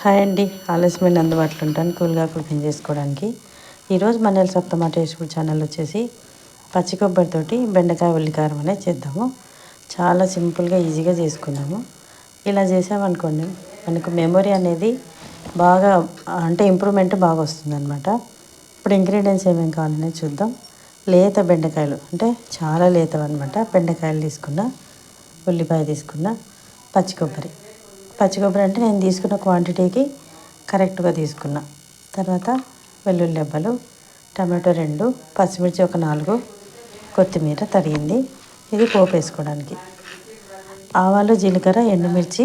Hi అండి. ఆలస్యమైన అందుబాటులో ఉంటాను. కూల్గా కుకింగ్ చేసుకోవడానికి. ఈరోజు మన సప్తమాట టేస్ట్ ఛానల్ వచ్చేసి పచ్చి కొబ్బరితోటి బెండకాయ ఉల్లికారం అనేది చేద్దాము. చాలా సింపుల్గా ఈజీగా చేసుకున్నాము. ఇలా చేసామనుకోండి మనకు మెమొరీ అనేది బాగా అంటే ఇంప్రూవ్మెంట్ బాగా వస్తుందన్నమాట. ఇప్పుడు ఇంగ్రీడియంట్స్ ఏమేమి కావాలనేది చూద్దాం. లేత బెండకాయలు అంటే చాలా లేతవన్నమాట. బెండకాయలు తీసుకున్న ఉల్లిపాయ తీసుకున్న పచ్చి కొబ్బరి. పచ్చి కొబ్బరి అంటే నేను తీసుకున్న క్వాంటిటీకి కరెక్ట్గా తీసుకున్నా. తర్వాత వెల్లుల్లి దెబ్బలు టమాటో రెండు పచ్చిమిర్చి ఒక నాలుగు కొత్తిమీర తరిగింది. ఇది పోపు వేసుకోవడానికి. ఆవాలు జీలకర్ర ఎండుమిర్చి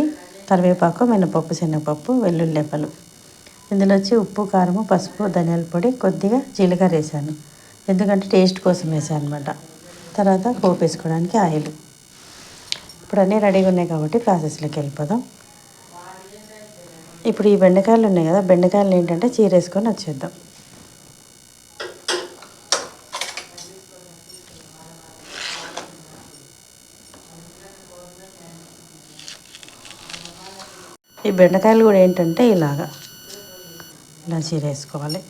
కరివేపాకు మినపప్పు శనగపప్పు వెల్లుల్లి దెబ్బలు ఇందులో వచ్చి ఉప్పు కారము పసుపు ధనియాల పొడి కొద్దిగా జీలకర్ర వేసాను. ఎందుకంటే టేస్ట్ కోసం వేసాను అనమాట తర్వాత పోపు వేసుకోవడానికి ఆయిల్. ఇప్పుడు అన్నీ రెడీగా ఉన్నాయి కాబట్టి ప్రాసెస్లోకి వెళ్ళిపోదాం. ఇప్పుడు ఈ బెండకాయలు ఉన్నాయి కదా బెండకాయలు ఏంటంటే చీరేసుకొని వచ్చేద్దాం. ఈ బెండకాయలు కూడా ఏంటంటే ఇలాగా ఇలా చీరేసుకోవాలి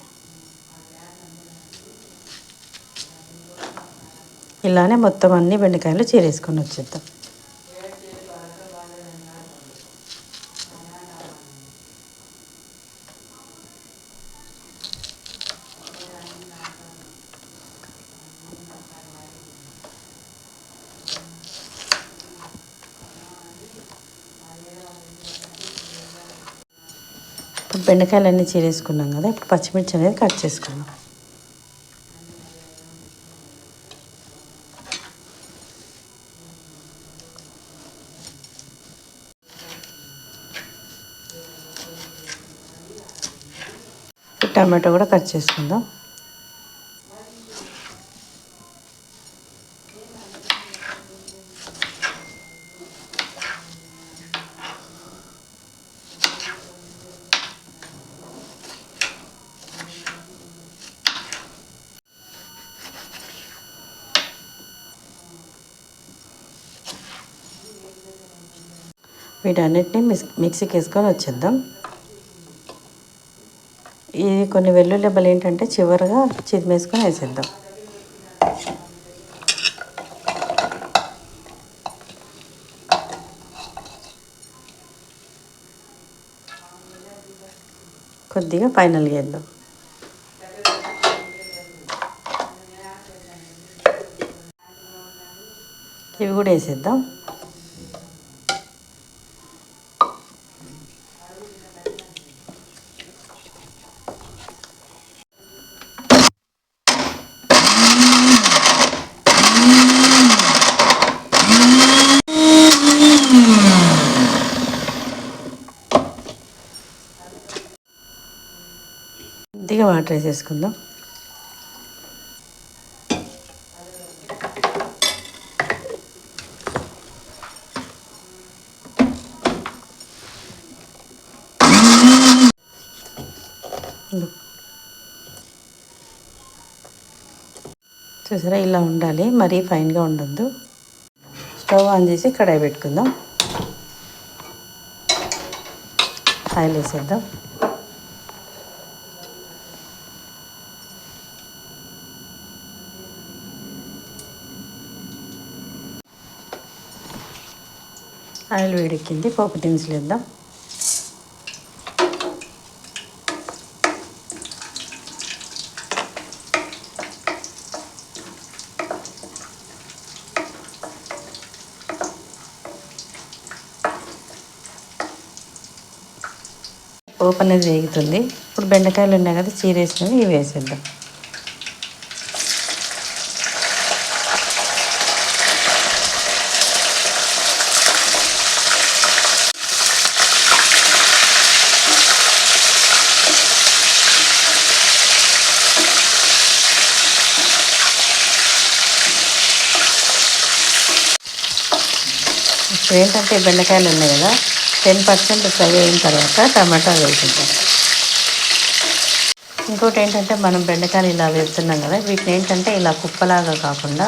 ఇలానే మొత్తం అన్ని బెండకాయలు చీరేసుకొని వచ్చేద్దాం. ఇప్పుడు బెండకాయలు అన్నీ చీరేసుకున్నాం కదా ఇప్పుడు పచ్చిమిర్చి అనేది కట్ చేసుకున్నాం టమాటో కూడా కట్ చేసుకుందాం. వీటన్నిటిని మిక్స్ మిక్సీకి వేసుకొని వచ్చేద్దాం. ఇది కొన్ని వెల్లుల్లి దెబ్బలు ఏంటంటే చివరిగా చిదిమేసుకొని వేసేద్దాం. కొద్దిగా ఫైనల్ చేద్దాం. ఇవి కూడా వేసేద్దాం. కొద్దిగా వాటర్ వేసేసుకుందాం చూసారా? ఇలా ఉండాలి. మరీ ఫైన్గా ఉండద్దు. స్టవ్ ఆన్ చేసి కడాయి పెట్టుకుందాం. ఆయిల్ వేసేద్దాం. ఆయిల్ వేడెక్కింది పోపు దినుసులు వేద్దాం. పోపు అనేది వేగుతుంది. ఇప్పుడు బెండకాయలు ఉన్నాయి కదా చీరేసినవి ఇవి వేసేద్దాం. ఏంటంటే బెండకాయలు ఉన్నాయి కదా టెన్ పర్సెంట్ ఫ్రై అయిన తర్వాత టమాటా వేసుకుంటాం. ఇంకోటి ఏంటంటే మనం బెండకాయలు ఇలా వేస్తున్నాం కదా వీటిని ఏంటంటే ఇలా కుప్పలాగా కాకుండా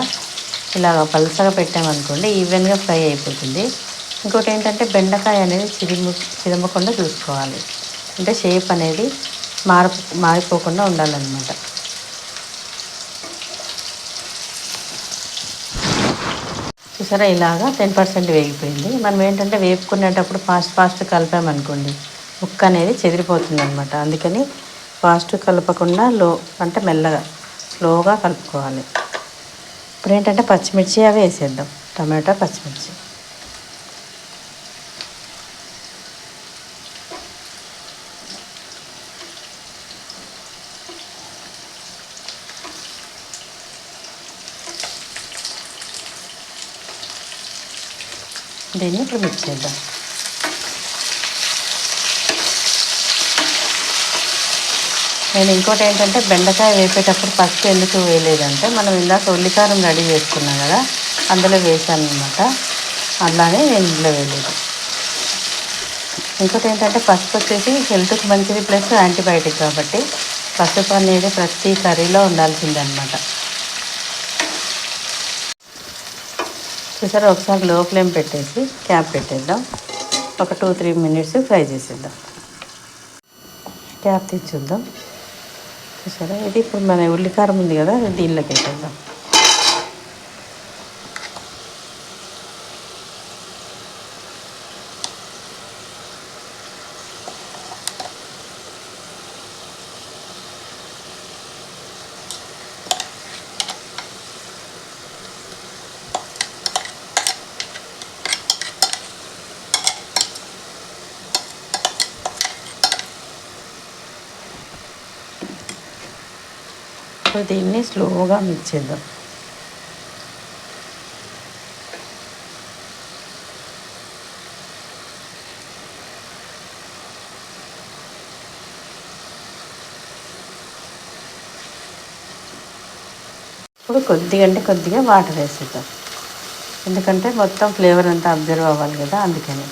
ఇలాగ పలుసగా పెట్టామనుకోండి ఈవెన్గా ఫ్రై అయిపోతుంది. ఇంకోటి ఏంటంటే బెండకాయ అనేది చిరిము చిరమకుండా చూసుకోవాలి. అంటే షేప్ అనేది మారి మారిపోకుండా ఉండాలన్నమాట. చూసారా? ఇలాగా టెన్ పర్సెంట్ వేగిపోయింది. మనం ఏంటంటే వేపుకునేటప్పుడు ఫాస్ట్ ఫాస్ట్ కలిపామనుకోండి ముక్క అనేది చెదిరిపోతుంది అనమాట అందుకని ఫాస్ట్ కలపకుండా లో అంటే మెల్లగా స్లోగా కలుపుకోవాలి. ఇప్పుడు ఏంటంటే పచ్చిమిర్చి అవి వేసేద్దాం. టమాటా పచ్చిమిర్చి. దీన్ని ఇప్పుడు మిక్స్ చేద్దాం నేను ఇంకోటి ఏంటంటే బెండకాయ వేపేటప్పుడు పసుపు ఎందుకు వేయలేదంటే మనం ఇందాక ఉల్లికారం రెడీ చేసుకున్నాం కదా అందులో వేసాను అనమాట అలానే నేను ఇందులో వేయలేదు. ఇంకోటి ఏంటంటే పసుపు వచ్చేసి హెల్త్కి మంచిది ప్లస్ యాంటీబయాటిక్ కాబట్టి పసుపు అనేది ప్రతి కర్రీలో ఉండాల్సిందనమాట చూసారా ఒకసారి లో ఫ్లేమ్ పెట్టేసి క్యాప్ పెట్టేద్దాం. ఒక టూ త్రీ మినిట్స్ ఫ్రై చేసేద్దాం. క్యాప్ తీసి చూద్దాం. చూసారా? ఇది ఇప్పుడు మన ఉల్లికారం ఉంది కదా దీనిలోకి వేసేద్దాం. ఇప్పుడు దీన్ని స్లోగా మిక్స్ చేద్దాం. ఇప్పుడు కొద్దిగా అంటే కొద్దిగా వాటర్ వేసేద్దాం. ఎందుకంటే మొత్తం ఫ్లేవర్ అంతా అబ్జర్వ్ అవ్వాలి కదా అందుకని.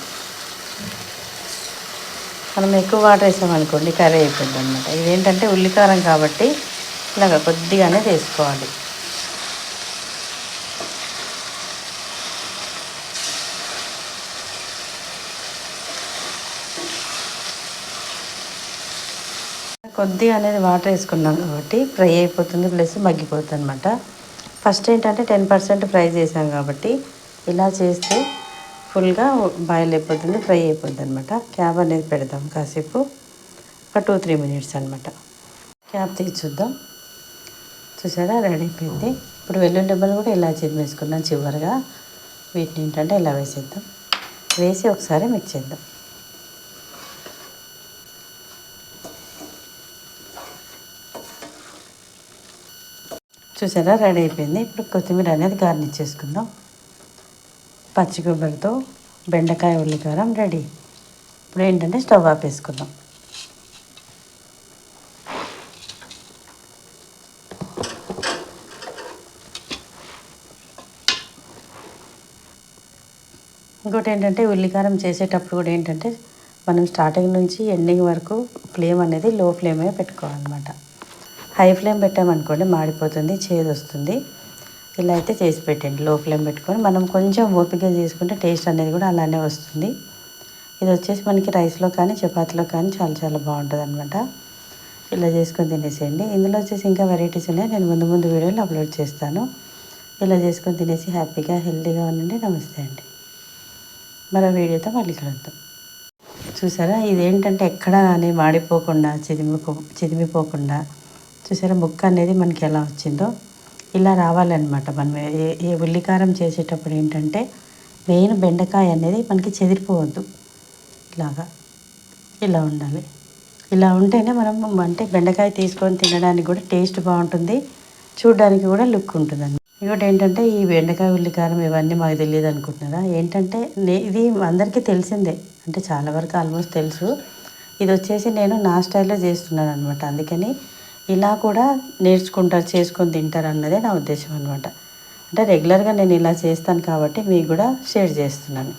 మనం ఎక్కువ వాటర్ వేసామనుకోండి కర్రీ అయిపోద్ది అనమాట ఇదేంటంటే ఉల్లికారం కాబట్టి ఇలాగ కొద్దిగానే వేసుకోవాలి. కొద్దిగా అనేది వాటర్ వేసుకున్నాం కాబట్టి ఫ్రై అయిపోతుంది ప్లస్ మగ్గిపోతుంది అనమాట ఫస్ట్ ఏంటంటే టెన్ పర్సెంట్ ఫ్రై చేసాం కాబట్టి ఇలా చేస్తే ఫుల్గా బాయిల్ అయిపోతుంది ఫ్రై అయిపోతుంది అనమాట క్యాబ్ అనేది పెడదాం కాసేపు. ఒక టూ త్రీ మినిట్స్ అనమాట క్యాబ్ తీసి చూద్దాం చూసారా? రెడీ అయిపోయింది. ఇప్పుడు వెల్లుల్లి డబ్బలు కూడా ఇలా వేసుకున్నాం చివరిగా. వీటిని ఏంటంటే ఇలా వేసేద్దాం. వేసి ఒకసారి మిక్స్ చేద్దాం. చూసారా? రెడీ అయిపోయింది. ఇప్పుడు కొత్తిమీర అనేది గార్నిష్ చేసుకుందాం. పచ్చి కొబ్బరితో బెండకాయ ఉల్లికారం రెడీ. ఇప్పుడు ఏంటంటే స్టవ్ ఆపేసుకుందాం ఇంకోటి ఏంటంటే ఉల్లికారం చేసేటప్పుడు కూడా ఏంటంటే మనం స్టార్టింగ్ నుంచి ఎండింగ్ వరకు ఫ్లేమ్ అనేది లో ఫ్లేమే పెట్టుకోవాలన్నమాట. హై ఫ్లేమ్ పెట్టామనుకోండి మాడిపోతుంది చేదు వస్తుంది. ఇలా అయితే చేసి పెట్టండి లో ఫ్లేమ్ పెట్టుకొని. మనం కొంచెం ఓపిక చేసుకుంటే టేస్ట్ అనేది కూడా అలానే వస్తుంది. ఇది వచ్చేసి మనకి రైస్లో కానీ చపాతీలో కానీ చాలా చాలా బాగుంటుంది అనమాట ఇలా చేసుకొని తినేసేయండి. ఇందులో వచ్చేసి ఇంకా వెరైటీస్ ఉన్నాయి. నేను ముందు ముందు వీడియోలు అప్లోడ్ చేస్తాను. ఇలా చేసుకొని తినేసి హ్యాపీగా హెల్తీగా ఉండండి. నమస్తే అండి. మరో వీడియోతో మళ్ళీ కలుద్దాం. చూసారా? ఇదేంటంటే ఎక్కడ కానీ మాడిపోకుండా చిదిమిపో చిదిమిపోకుండా. చూసారా? ముక్క అనేది మనకి ఎలా వచ్చిందో? ఇలా రావాలన్నమాట మనం. ఏ ఉల్లికారం చేసేటప్పుడు ఏంటంటే మెయిన్ బెండకాయ అనేది మనకి చెదిరిపోవద్దు. ఇలాగా. ఇలా ఉండాలి. ఇలా ఉంటేనే మనం అంటే బెండకాయ తీసుకొని తినడానికి కూడా టేస్ట్ బాగుంటుంది. చూడడానికి కూడా లుక్ ఉంటుంది ఇంకోటి ఏంటంటే ఈ బెండకాయ ఉల్లికారం ఇవన్నీ మాకు తెలియదు అనుకుంటున్నారా? ఏంటంటే నే ఇది అందరికీ తెలిసిందే. అంటే చాలా వరకు ఆల్మోస్ట్ తెలుసు. ఇది వచ్చేసి నేను నా స్టైల్లో చేస్తున్నాను అనమాట అందుకని ఇలా కూడా నేర్చుకుంటారు చేసుకొని తింటారు అన్నదే నా ఉద్దేశం అనమాట అంటే రెగ్యులర్గా నేను ఇలా చేస్తాను కాబట్టి మీకు కూడా షేర్ చేస్తున్నాను.